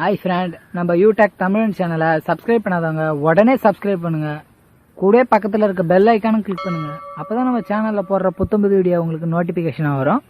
Hi friend நம்ம யூடெக் தமிழ் சேனலை subscribe பண்ணாதவங்க உடனே சப்ஸ்கிரைப் பண்ணுங்க. கூட பக்கத்தில் இருக்க பெல் ஐக்கானும் கிளிக் பண்ணுங்க. அப்பதான் நம்ம சேனலில் போடுற புத்தம்புது வீடியோ உங்களுக்கு நோட்டிஃபிகேஷனாக வரும்.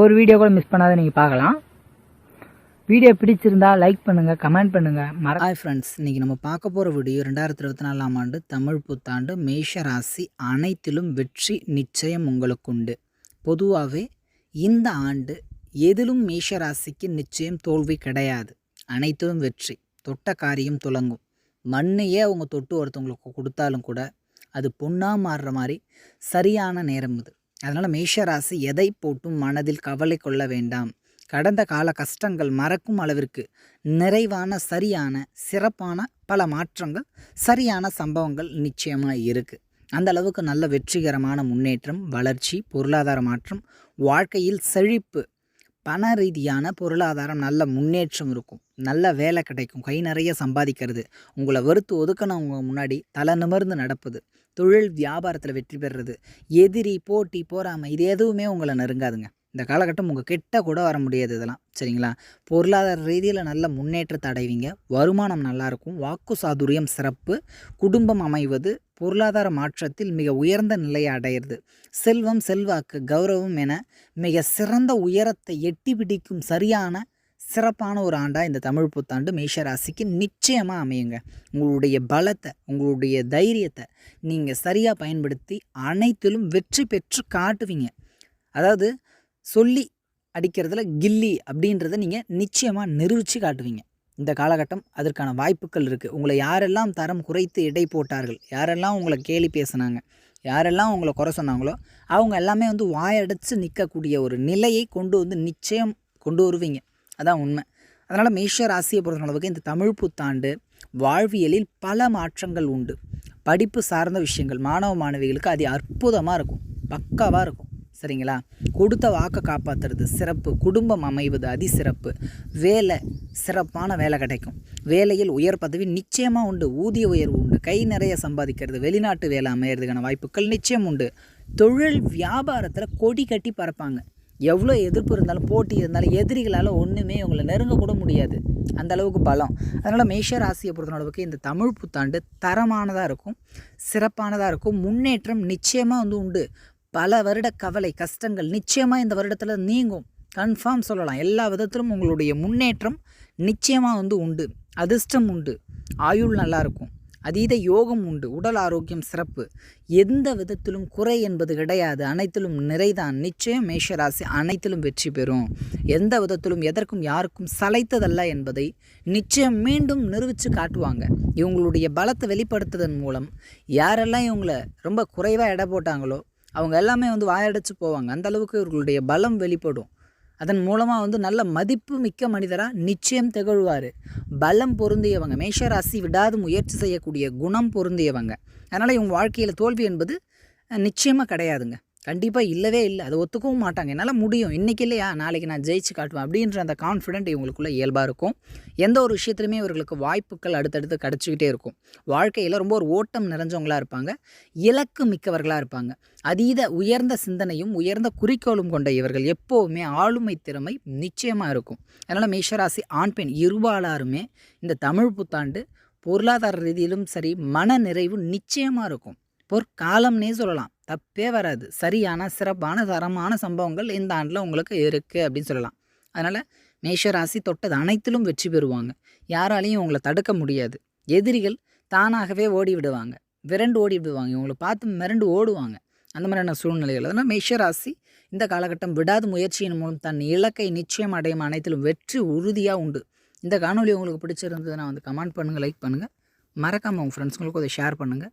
ஒரு வீடியோ கூட மிஸ் பண்ணாத நீங்கள் பார்க்கலாம். வீடியோ பிடிச்சிருந்தா லைக் பண்ணுங்க கமெண்ட் பண்ணுங்க. மற ஹாய் ஃப்ரெண்ட்ஸ் இன்றைக்கி நம்ம பார்க்க போகிற வீடியோ ரெண்டாயிரத்தி இருபத்தி நாலாம் ஆண்டு தமிழ் புத்தாண்டு மேஷ ராசி அனைத்திலும் வெற்றி நிச்சயம் உங்களுக்கு உண்டு. பொதுவாகவே இந்த ஆண்டு எதிலும் மேஷ ராசிக்கு நிச்சயம் தோல்வி கிடையாது. அனைத்திலும் வெற்றி. தொட்ட காரியம் துலங்கும் மண்ணையே அவங்க தொட்டு ஒருத்தவங்களுக்கு கொடுத்தாலும் கூட அது பொண்ணாக மாறுற மாதிரி சரியான நேரம் இது. அதனால் மேஷராசி எதை போட்டும் மனதில் கவலை கொள்ள வேண்டாம். கடந்த கால கஷ்டங்கள் மறக்கும் அளவிற்கு நிறைவான சரியான சிறப்பான பல மாற்றங்கள் சரியான சம்பவங்கள் நிச்சயமாக இருக்குது அந்த அளவுக்கு நல்ல வெற்றிகரமான முன்னேற்றம் வளர்ச்சி பொருளாதார மாற்றம் வாழ்க்கையில் செழிப்பு பண ரீதியான பொருளாதாரம் நல்ல முன்னேற்றம் இருக்கும். நல்ல வேலை கிடைக்கும். கை நிறைய சம்பாதிக்கிறது. உங்களை வெறுத்து ஒதுக்கினவங்க முன்னாடி தலை நிமிர்ந்து நடப்பது. தொழில் வியாபாரத்தில் வெற்றி பெறுறது. எதிரி போட்டி போறாமை இது எதுவுமே உங்களை நெருங்காதுங்க. இந்த காலகட்டம் உங்கள் கிட்ட கூட வர முடியாது இதெல்லாம். சரிங்களா? பொருளாதார ரீதியில் நல்ல முன்னேற்றத்தை அடைவீங்க. வருமானம் நல்லாயிருக்கும் வாக்கு சாதுரியம் சிறப்பு. குடும்பம் அமைவது பொருளாதார மாற்றத்தில் மிக உயர்ந்த நிலையை அடையிறது. செல்வம் செல்வாக்கு கௌரவம் என மிக சிறந்த உயரத்தை எட்டி பிடிக்கும் சரியான சிறப்பான ஒரு ஆண்டாக இந்த தமிழ் புத்தாண்டு மேஷராசிக்கு நிச்சயமாக அமையுங்க. உங்களுடைய பலத்தை உங்களுடைய தைரியத்தை நீங்கள் சரியாக பயன்படுத்தி அனைத்திலும் வெற்றி பெற்று காட்டுவீங்க. அதாவது சொல்லி அடிக்கிறதுல கில்லி அப்படின்றத நீங்கள் நிச்சயமாக நிரூபித்து காட்டுவீங்க. இந்த காலகட்டம் அதற்கான வாய்ப்புகள் இருக்குது உங்களை யாரெல்லாம் தரம் குறைத்து இடை போட்டார்கள் யாரெல்லாம் உங்களை கேலி பேசுனாங்க யாரெல்லாம் உங்களை குறை சொன்னாங்களோ அவங்க எல்லாமே வந்து வாயடைச்சு நிற்கக்கூடிய ஒரு நிலையை கொண்டு வந்து நிச்சயம் கொண்டு வருவீங்க. அதான் உண்மை. அதனால் மேஷ ராசியை பொறுத்த அளவுக்கு இந்த தமிழ் புத்தாண்டு வாழ்வியலில் பல மாற்றங்கள் உண்டு. படிப்பு சார்ந்த விஷயங்கள் மாணவ மாணவிகளுக்கு அது அற்புதமாக இருக்கும். பக்காவாக இருக்கும். சரிங்களா? கொடுத்த வாக்கை காப்பாற்றுறது சிறப்பு. குடும்பம் அமைவது அதிசிறப்பு. வேலை சிறப்பான வேலை கிடைக்கும். வேலையில் உயர் பதவி நிச்சயமாக உண்டு. ஊதிய உயர்வு உண்டு. கை நிறைய சம்பாதிக்கிறது. வெளிநாட்டு வேலை அமையிறதுக்கான வாய்ப்புகள் நிச்சயம் உண்டு. தொழில் வியாபாரத்தில் கொடி கட்டி பறப்பாங்க. எவ்வளோ எதிர்ப்பு இருந்தாலும் போட்டி இருந்தாலும் எதிரிகளால் ஒன்றுமே உங்களை நெருங்க கூட முடியாது. அந்த அளவுக்கு பலம். அதனால் மேஷ ராசியை பொறுத்த அளவுக்கு இந்த தமிழ் புத்தாண்டு தரமானதாக இருக்கும். சிறப்பானதாக இருக்கும். முன்னேற்றம் நிச்சயமாக வந்து உண்டு. பல வருட கவலை கஷ்டங்கள் நிச்சயமாக இந்த வருடத்தில் நீங்கும். கன்ஃபார்ம் சொல்லலாம். எல்லா விதத்திலும் உங்களுடைய முன்னேற்றம் நிச்சயமாக வந்து உண்டு. அதிர்ஷ்டம் உண்டு. ஆயுள் நல்லாயிருக்கும் அதீத யோகம் உண்டு. உடல் ஆரோக்கியம் சிறப்பு. எந்த விதத்திலும் குறை என்பது கிடையாது. அனைத்திலும் நிறைதான். நிச்சயம் மேஷராசி அனைத்திலும் வெற்றி பெறும். எந்த விதத்திலும் எதற்கும் யாருக்கும் சளைத்ததல்ல என்பதை நிச்சயம் மீண்டும் நிரூபித்து காட்டுவாங்க. இவங்களுடைய பலத்தை வெளிப்படுத்துவதன் மூலம் யாரெல்லாம் இவங்களை ரொம்ப குறைவாக எடை போட்டாங்களோ அவங்க எல்லாமே வந்து வாயடைச்சு போவாங்க. அந்த அளவுக்கு இவர்களுடைய பலம் வெளிப்படும். அதன் மூலமாக வந்து நல்ல மதிப்பு மிக்க மனிதராக நிச்சயம் திகழ்வார். பலம் பொருந்தியவங்க மேஷராசி விடாது முயற்சி செய்யக்கூடிய குணம் பொருந்தியவங்க. அதனால் இவங்க வாழ்க்கையில் தோல்வி என்பது நிச்சயமாக கிடையாதுங்க. கண்டிப்பாக இல்லவே இல்லை. அதை ஒத்துக்கவும் மாட்டாங்க. என்னால் முடியும். இன்றைக்கி இல்லையா? நாளைக்கு நான் ஜெயிச்சு காட்டுவேன் அப்படின்ற அந்த கான்ஃபிடென்ட் இவங்களுக்குள்ளே இயல்பாக இருக்கும். எந்த ஒரு விஷயத்துலையுமே இவர்களுக்கு வாய்ப்புகள் அடுத்தடுத்து கிடச்சிக்கிட்டே இருக்கும். வாழ்க்கையில் ரொம்ப ஒரு ஓட்டம் நிறைஞ்சவங்களாக இருப்பாங்க. இலக்கு மிக்கவர்களாக இருப்பாங்க. அதீத உயர்ந்த சிந்தனையும் உயர்ந்த குறிக்கோளும் கொண்ட இவர்கள் எப்போவுமே ஆளுமை திறமை நிச்சயமாக இருக்கும். அதனால் மேஷராசி ஆண் பெண் இருபாலாருமே இந்த தமிழ் புத்தாண்டு பொருளாதார ரீதியிலும் சரி மன நிறைவு நிச்சயமாக இருக்கும். பொற்காலம்னே சொல்லலாம். தப்பே வராது. சரியான சிறப்பான தரமான சம்பவங்கள் இந்த ஆண்டில் உங்களுக்கு இருக்குது அப்படின்னு சொல்லலாம். அதனால் மேஷராசி தொட்டது அனைத்திலும் வெற்றி பெறுவாங்க. யாராலையும் உங்களை தடுக்க முடியாது. எதிரிகள் தானாகவே ஓடி விடுவாங்க. விரண்டு ஓடி விடுவாங்க. இவங்களை பார்த்து மிரண்டு ஓடுவாங்க. அந்த மாதிரியான சூழ்நிலைகள். அதனால் மேஷராசி இந்த காலகட்டம் விடாத முயற்சியின் மூலம் தன் இலக்கை நிச்சயம் அடையும் அனைத்திலும் வெற்றி உறுதியாக உண்டு. இந்த காணொலி உங்களுக்கு பிடிச்சிருந்ததுன்னா வந்து கமெண்ட் பண்ணுங்கள் லைக் பண்ணுங்கள் மறக்காமல் உங்கள் ஃப்ரெண்ட்ஸுங்களுக்கு அதை ஷேர் பண்ணுங்கள்